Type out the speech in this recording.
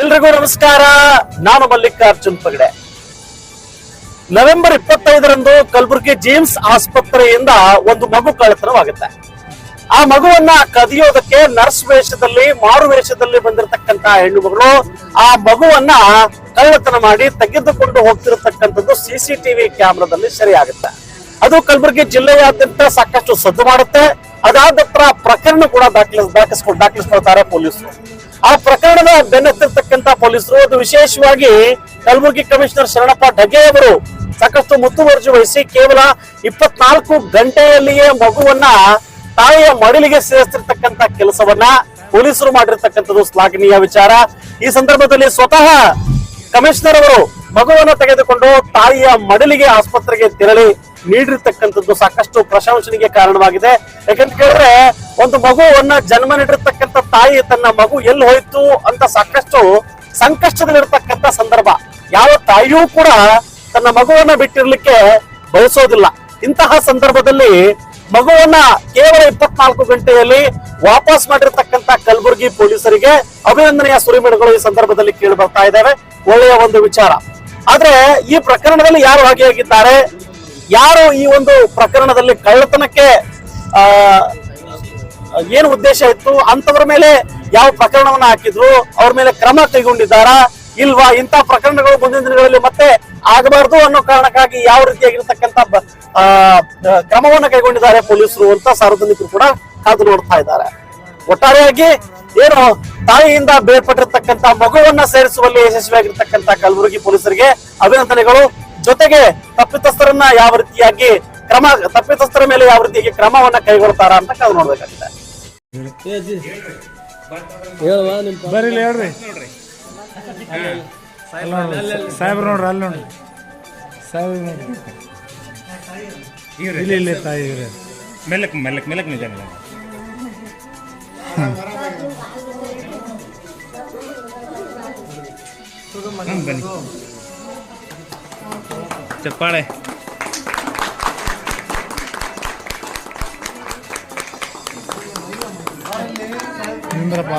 ಎಲ್ರಿಗೂ ನಮಸ್ಕಾರ. ನಾನು ಮಲ್ಲಿಕಾರ್ಜುನ್ ಪಗಡೆ. ನವೆಂಬರ್ ಇಪ್ಪತ್ತೈದರಂದು ಕಲಬುರಗಿ ಜೇಮ್ಸ್ ಆಸ್ಪತ್ರೆಯಿಂದ ಒಂದು ಮಗು ಕಳತನವಾಗುತ್ತೆ ಆ ಮಗುವನ್ನ ಕದಿಯೋದಕ್ಕೆ ನರ್ಸ್ ವೇಷದಲ್ಲಿ, ಮಾರು ವೇಷದಲ್ಲಿ ಬಂದಿರತಕ್ಕಂತ ಹೆಣ್ಣು ಮಗಳು ಆ ಮಗುವನ್ನ ಕಳ್ಳತನ ಮಾಡಿ ತೆಗೆದುಕೊಂಡು ಹೋಗ್ತಿರತಕ್ಕಂಥದ್ದು ಸಿಸಿಟಿವಿ ಕ್ಯಾಮ್ರಾದಲ್ಲಿ ಸರಿಯಾಗುತ್ತೆ. ಅದು ಕಲಬುರಗಿ ಜಿಲ್ಲೆಯಾದ್ಯಂತ ಸಾಕಷ್ಟು ಸದ್ದು ಮಾಡುತ್ತೆ. ಅದಾದ ಪ್ರಕರಣ ಕೂಡ ದಾಖಲಿಸ್ ದಾಖಲಿಸ್ಕೊಂಡು ದಾಖಲಿಸ್ಕೊಳ್ತಾರೆ ಪೊಲೀಸರು. ಆ ಪ್ರಕರಣದ ಬೆನ್ನತ್ತಿರ್ತಕ್ಕಂತ ಪೊಲೀಸರು. ಅದು ವಿಶೇಷವಾಗಿ ಕಲಬುರಗಿ ಕಮಿಷನರ್ ಶರಣಪ್ಪ ಢಗೆ ಅವರು ಸಾಕಷ್ಟು ಮುತುವರ್ಜಿ ವಹಿಸಿ ಕೇವಲ ಇಪ್ಪತ್ನಾಲ್ಕು ಗಂಟೆಯಲ್ಲಿಯೇ ಮಗುವನ್ನ ತಾಯಿಯ ಮಡಿಲಿಗೆ ಸೇರಿಸ್ತಿರ್ತಕ್ಕಂತ ಕೆಲಸವನ್ನ ಪೊಲೀಸರು ಮಾಡಿರ್ತಕ್ಕಂಥದ್ದು ಶ್ಲಾಘನೀಯ ವಿಚಾರ. ಈ ಸಂದರ್ಭದಲ್ಲಿ ಸ್ವತಃ ಕಮಿಷನರ್ ಅವರು ಮಗುವನ್ನು ತೆಗೆದುಕೊಂಡು ತಾಯಿಯ ಮಡಿಲಿಗೆ ಆಸ್ಪತ್ರೆಗೆ ತೆರಳಿ ನೀಡಿರ್ತಕ್ಕಂಥದ್ದು ಸಾಕಷ್ಟು ಪ್ರಶಂಸನೆಗೆ ಕಾರಣವಾಗಿದೆ. ಯಾಕಂತ ಕೇಳಿದ್ರೆ, ಒಂದು ಮಗುವನ್ನ ಜನ್ಮ ನೀಡಿರ್ತಕ್ಕಂಥ ತಾಯಿ, ತನ್ನ ಮಗು ಎಲ್ಲಿ ಹೋಯ್ತು ಅಂತ ಸಾಕಷ್ಟು ಸಂಕಷ್ಟದಲ್ಲಿರ್ತಕ್ಕಂಥ ಸಂದರ್ಭ. ಯಾವ ತಾಯಿಯೂ ಕೂಡ ತನ್ನ ಮಗುವನ್ನ ಬಿಟ್ಟಿರ್ಲಿಕ್ಕೆ ಬಯಸೋದಿಲ್ಲ. ಇಂತಹ ಸಂದರ್ಭದಲ್ಲಿ ಮಗುವನ್ನ ಕೇವಲ ಇಪ್ಪತ್ನಾಲ್ಕು ಗಂಟೆಯಲ್ಲಿ ವಾಪಸ್ ಮಾಡಿರ್ತಕ್ಕಂಥ ಕಲಬುರಗಿ ಪೊಲೀಸರಿಗೆ ಅಭಿನಂದನೆಯ ಸುರಿಮಿಡಗಳು ಈ ಸಂದರ್ಭದಲ್ಲಿ ಕೇಳಿ ಬರ್ತಾ ಇದ್ದಾವೆ. ಒಳ್ಳೆಯ ಒಂದು ವಿಚಾರ. ಆದ್ರೆ ಈ ಪ್ರಕರಣದಲ್ಲಿ ಯಾರು ಭಾಗಿಯಾಗಿದ್ದಾರೆ? ಯಾರು ಈ ಒಂದು ಪ್ರಕರಣದಲ್ಲಿ ಕಳ್ಳತನಕ್ಕೆ ಏನು ಉದ್ದೇಶ ಇತ್ತು ಅಂತವರ ಮೇಲೆ ಯಾವ ಪ್ರಕರಣವನ್ನ ಹಾಕಿದ್ರು, ಅವ್ರ ಮೇಲೆ ಕ್ರಮ ಕೈಗೊಂಡಿದ್ದಾರಾ, ಇಲ್ವಾ, ಇಂಥ ಪ್ರಕರಣಗಳು ಮುಂದಿನ ದಿನಗಳಲ್ಲಿ ಮತ್ತೆ ಆಗಬಾರ್ದು ಅನ್ನೋ ಕಾರಣಕ್ಕಾಗಿ ಯಾವ ರೀತಿಯಾಗಿರ್ತಕ್ಕಂಥ ಕ್ರಮವನ್ನ ಕೈಗೊಂಡಿದ್ದಾರೆ ಪೊಲೀಸರು ಅಂತ ಸಾರ್ವಜನಿಕರು ಕೂಡ ಕಾದು ನೋಡ್ತಾ ಇದ್ದಾರೆ. ಒಟ್ಟಾರೆಯಾಗಿ ಏನು ತಾಯಿಯಿಂದ ಬೇರ್ಪಟ್ಟಿರ್ತಕ್ಕಂಥ ಮಗುವನ್ನ ಸೇರಿಸುವಲ್ಲಿ ಯಶಸ್ವಿಯಾಗಿರ್ತಕ್ಕಂಥ ಕಲಬುರಗಿ ಪೊಲೀಸರಿಗೆ ಅಭಿನಂದನೆಗಳು. ಜೊತೆಗೆ ತಪ್ಪಿತಸ್ಥರನ್ನ ಯಾವ ರೀತಿಯಾಗಿ ಕ್ರಮ ತಪ್ಪಿತಸ್ಥರ ಮೇಲೆ ಯಾವ ರೀತಿಯಾಗಿ ಕ್ರಮವನ್ನ ಕೈಗೊಳ್ತಾರ ಅಂತ ಕಾದು ನೋಡ್ಬೇಕಾಗಿದೆ. ಹೇಳ್ರಿ. ಸಾಹೇಬ್ರು ನೋಡ್ರಿ ಅಲ್ಲಿ ನೋಡ್ರಿ. ಸಾಹೇಬ್ರು ನೋಡ್ರಿ. ಇಲ್ಲಿ ಇಲ್ಲಿ ತಾಯಿ ಇವ್ರೆ. ಮೆಲ್ಲಕ್ ಮೆಲ್ಲಕ್ ಮೆಲ್ಲಕ್ ನಿಜ ನಿಜ ಹ್ಮ್, ಬನ್ನಿ ಚಪ್ಪಾಳೆ ನಿಂದ್ರಪ್ಪ